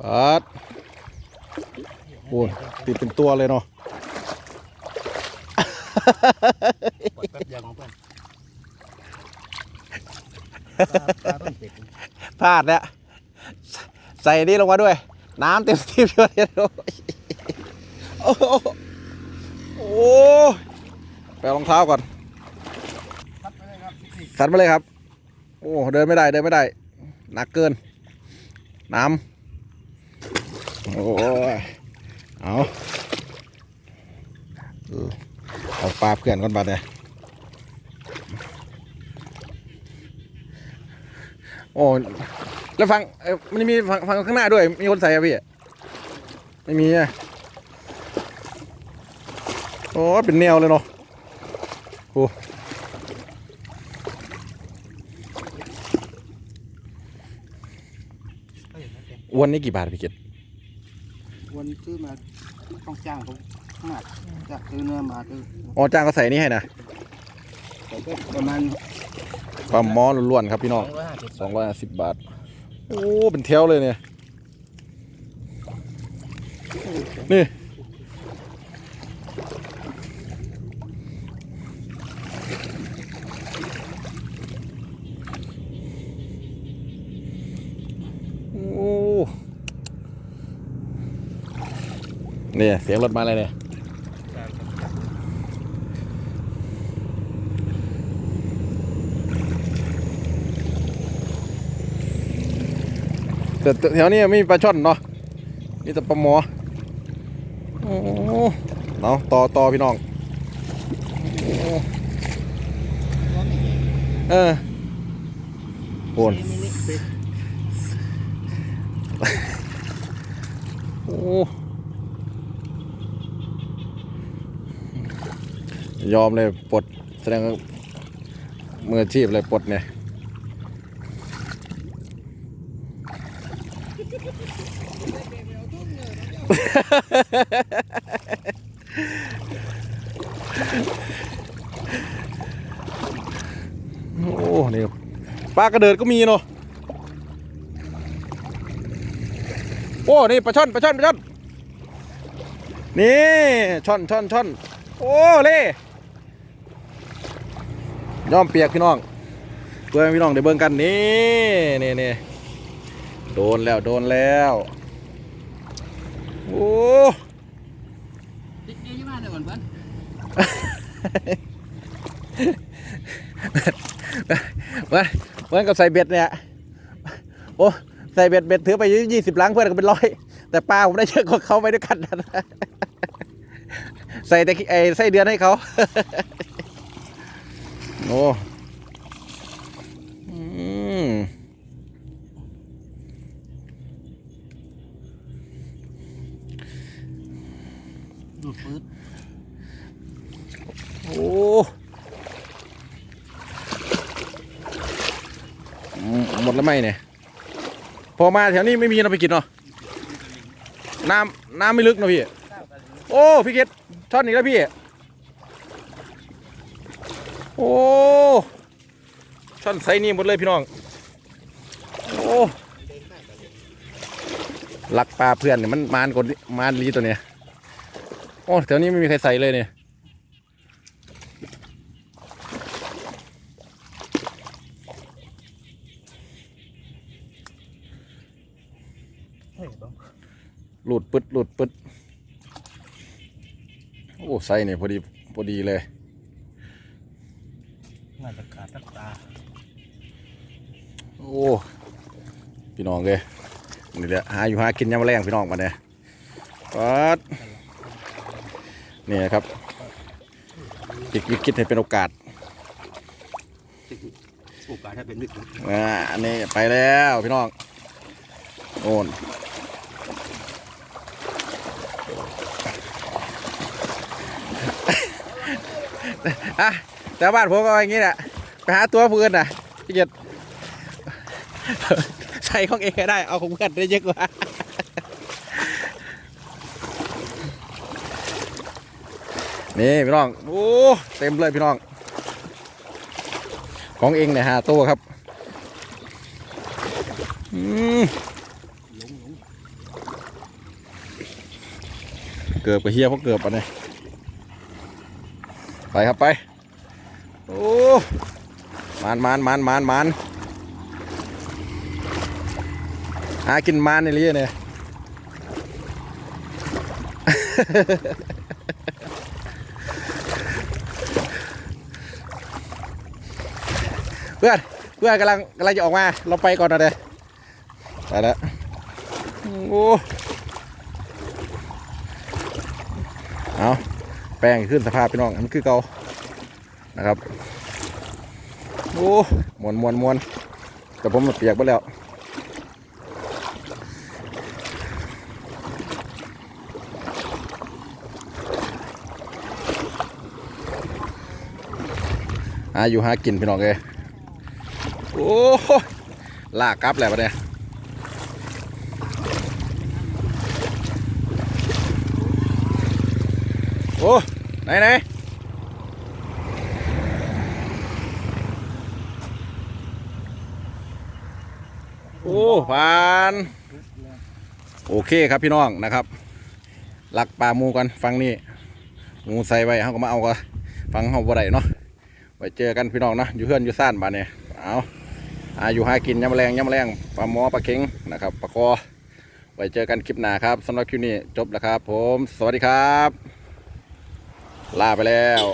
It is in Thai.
ปัดโอ้ยติดเป็นตัวเลยเนาะปล่อยแป๊บเดียวของเพื่อนปลาต้องติดพลาดแล้วใส่ใส่นี่ลงมาด้วย น้ำเต็มที่เลยโอ้ยโอ้โหโอ้ไปรองเท้าก่อนพัดไปเลยครับพี่นมาเลยครับ โอ้ เดินไม่ได้ เดินไม่ได้ หนักเกิน น้ำ โอ้ยเอาเอาปลาเพื่อนก่อนบัดเนี่ยโอ้แล้วฟังมันมีฟังฟังข้างหน้าด้วย มีคนใส่อะพี่ไม่มีอะโอ้เป็นแนวเลยเนาะโอ้เอ้ยไม่เป็นนนี่กี่บาทพี่เกด วันซื้อมาต้องจ้างผมมากจะซื้อเนื้อมาคืออ๋อจ้างก็ใส่นี่ให้นะแต่ก็ประมาณปลาหมอล้วนๆครับพี่น้องร้อยห้าสิบสองร้อยสิบบาท โอ้ เป็นแถวเลยเนี่ย นี่ โอ้ เนี่ยเสียงรถมาเลยเนี่ยแต่แถวนี้ไม่มีปลาช่อนเนาะมีแต่ปลาหมอโอ้เนาะต่อต่อพี่น้องอเออโอนโอ้ ยอมเลยปลดแสดงมืออาชีพเลยปลดเนี่ยโอ้นี่ปลากระเดิดก็มีเนาะโอ้นี่ปลาช่อนปลาช่อนปลาช่อนนี่ช่อนช่อนช่อนโอ้เล่ ย่อมเปียกพี่น้องเพื่อให้พี่น้องได้เบิ่งกันนี่นี่นี่โดนแล้วโดนแล้วโอ้ติ๊กเยอะยี่มากเลยก่อนเพื่อนเหมือนเหมือนกับใส่เบ็ดเนี่ยโอ้ใส่เบ็ดเบ็ดถือไปยี่สิบลังเพื่อนก็เป็นร้อยแต่ปลาผมได้เยอะกว่าเขาไปด้วยกันนะใส่แต่ขี้ไอ้ไส้เดือนให้เขา โอ้อืมดูดปืดโอ้หมดแล้วไหมเนี่ย พอมาแถวนี้ไม่มีเราไปกินเนาะ น้ำน้ำไม่ลึกนะพี่ โอ้ พี่เกดช่อนอีกแล้วพี่ โอ้ช่อนไซนี้หมดเลยพี่น้อง โอ้ลักปลาเพื่อนเนี่ยมันมานกว่ามานลีตัวเนี้ยโอ้แถวนี้ไม่มีใครใส่เลยเนี่ยหลุดปึดหลุดปึดโอ้ไซส์เนี่ยพอดีพอดีเลย น่าจะขาดตักตา โอ้ พี่น้องเลยนี่แหละหาอยู่หากินยามแรงพี่น้องมาเนี่ยปัดนี่ครับพลิกวิกฤตให้เป็นโอกาสโอกาสถ้าเป็นวิกฤตอ่าอันนี้ไปแล้วพี่น้องโอนอะ แต่บ้านผมก็อย่างนี้แหละไปหาตัวเพื่อนน่ะพี่เกียรติใส่ของเองก็ได้เอาของเพื่อนได้เยอะกว่านี่พี่น้องโอ้เต็มเลยพี่น้อง ของเองเนี่ยฮะตัวครับอืมหลงหลงกือบกับเฮียเพราะเกือบอะเนี่ยไปครับไป มานมานมานมานมานหากินมานในเรียเนี่ยเพื่อนเพื่อนกำลังกำลังจะออกมา เราไปก่อนนะเด้ไปแล้วโอ้เอาแป้งขึ้นสภาพพี่น้องมันคือเก่านะครับ โอ้มวนมวนมวนแต่ผมมันเปียกไปแล้วหาอยู่หากินพี่น้องเลยโอ้ลากกลับแล้วปะเนี่ยโอ้ไหนไหน โอ้ผ่านโอเคครับพี่น้องนะครับหลักปลาหมูกันฟังนี่หมูใส่ไว้เขาก็มาเอาก็ฟังเขาบ่ได้เนาะไว้เจอกันพี่น้องนะอยู่เพื่อนอยู่ซ่านบ้านเนี่ยเอาอาอยู่หากินยำแมงยำแมงปลาหมอปลาเข็งนะครับปลาคอไว้เจอกันคลิปหน้าครับสำหรับคลิปนี้จบแล้วครับ ผม สวัสดีครับ ลาไปแล้ว